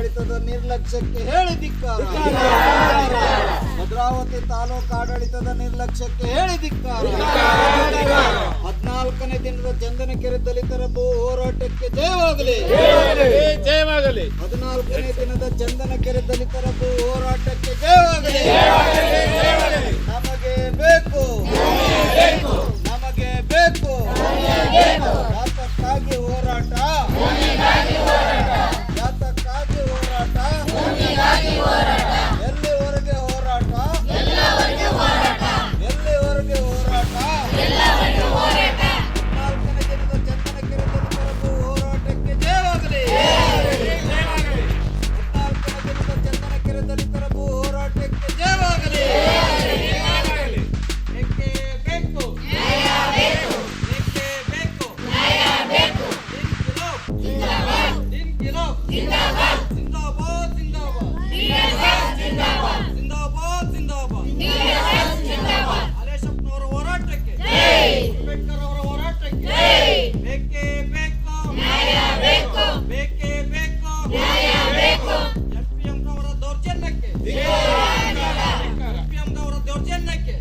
ನಿರ್ಲಕ್ಷ್ಯಕ್ಕೆ ಹೇಳಿ ಧಿಕ್ಕಾರ. ಭದ್ರಾವತಿ ತಾಲೂಕು ಆಡಳಿತದ ನಿರ್ಲಕ್ಷ್ಯಕ್ಕೆ ಹೇಳಿ ಧಿಕ್ಕಾರ. ಹದಿನಾಲ್ಕನೇ ದಿನದ ಚಂದನಕೆರೆ ದಲಿತರ ಭೂ ಹೋರಾಟಕ್ಕೆ ಜಯವಾಗಲಿ ಜಯವಾಗಲಿ ಹದಿನಾಲ್ಕನೇ ದಿನದ ಚಂದನಕೆರೆ ದಲಿತರ ಭೂ ಹೋರಾಟಕ್ಕೆ ಜಯವಾಗಲಿ ದೌರ್ಜನ್ಯಕ್ಕೆ